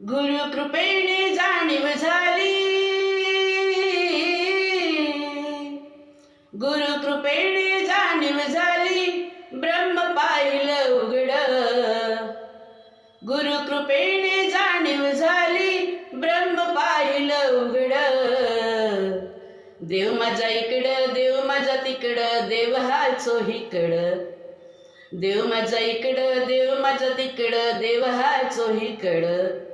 गुरु कृपेने जाणीव झाली. गुरु कृपेने जाणीव झाली. ब्रह्म पाहिलं उघड. गुरु कृपेने जाणीव झाली. ब्रह्म पाहिलं उघड. देव माझ्या इकडं देव माझ्या तिकडं देव हा चोहीकडं देव माझ्या इकडं देव माझ्या तिकडं देव हा चोहीकडं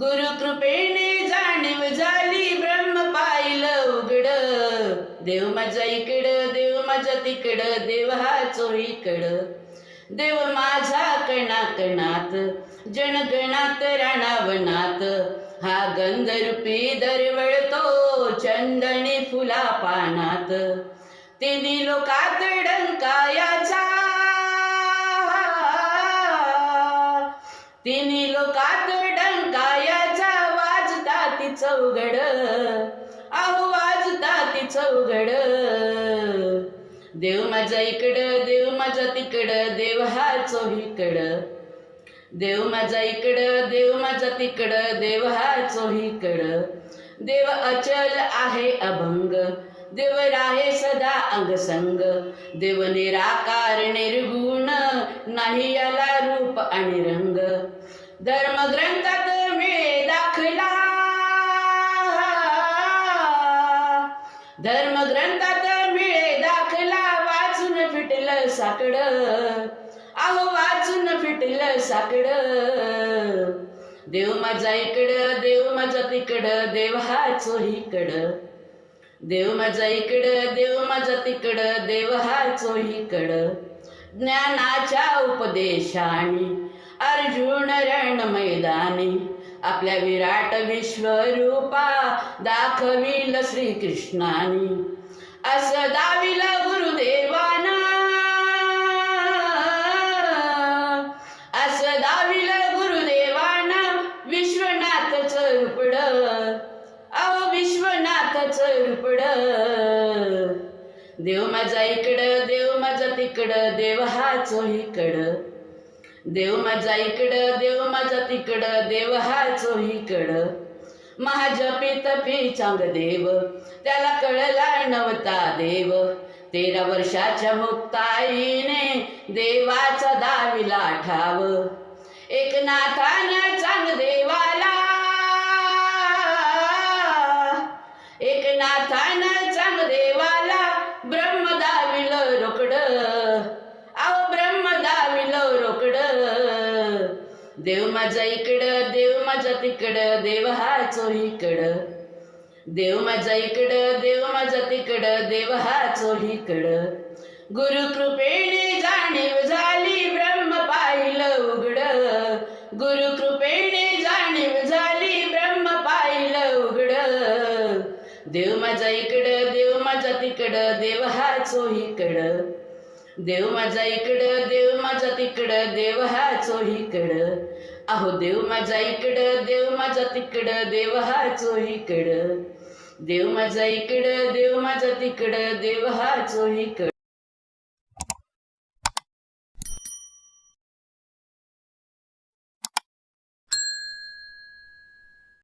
गुरु कृपेने जाणीव झाली ब्रह्म पाहिलं उघड. देव माझ्या इकडं देव माझ्या तिकडं देव हा चोहीकडं देव माझा कणाकणात जनगणात राणावनात. हा गंधरूपी दरवळतो चंदनी फुला पानात तिन्ही लोकात डंकायाचा. तिन्ही लोकात ती आहो वाजता ती चौघड. देव माझ्या इकडं देव माझ्या तिकडं देव हा चोहीकडं देव माझ्या इकडं देव माझ्या तिकडं देव हा चोहीकडं देव अचल आहे अभंग. देव राहे सदा अंगसंग. देव निराकार निर्गुण नाही याला रूप आणि रंग. धर्मग्रंथात धर्मग्रंथात मिळे दाखला वाचून फिटलं साकड. अहो वाचून फिटलं साकड. देव माझा इकडं देव माझा तिकडं देवाचो हा देव माझा इकडं देव माझा तिकडं देवाचो हा ज्ञानाच्या उपदेशाने अर्जुन रण मैदानी आपल्या विराट विश्वरूपा दाखविल श्रीकृष्णानी. असं दाविला गुरुदेवाना. असं दाविला गुरुदेवाना विश्वनाथ रूपड. अहो विश्वनाथ रूपड. देव माझा इकडं देव माझा तिकडं देव हाच इकडं. देव माझा इकडं देव माझा तिकडं देव हा चोहीकडं महाजपित चांग देव त्याला कळला नवता देव. तेरा वर्षाच्या मुक्ताईने देवाचा दाविला ठाव. एक देव माझ्या इकडं देव माझ्या तिकडं देव हा इकडं. देव माझ्या इकडं देव माझ्या तिकडं देव हा चोहीकडं गुरु कृपेने जाणीव झाली ब्रह्म पाहिलं उघड. गुरु कृपेने जाणीव झाली ब्रह्म पाहिलं उघड. देव माझ्या इकडं देव माझ्या तिकडं देव हा चोहीकडं देव माझा इकडं देव माझ्या तिकडं देव हा चोहीकडं अहो देव माझा इकडं देव माझा तिकडं देव हा चोहीकडं देव माझा इकडं देव माझ्या तिकडं देव हा चोहीकडं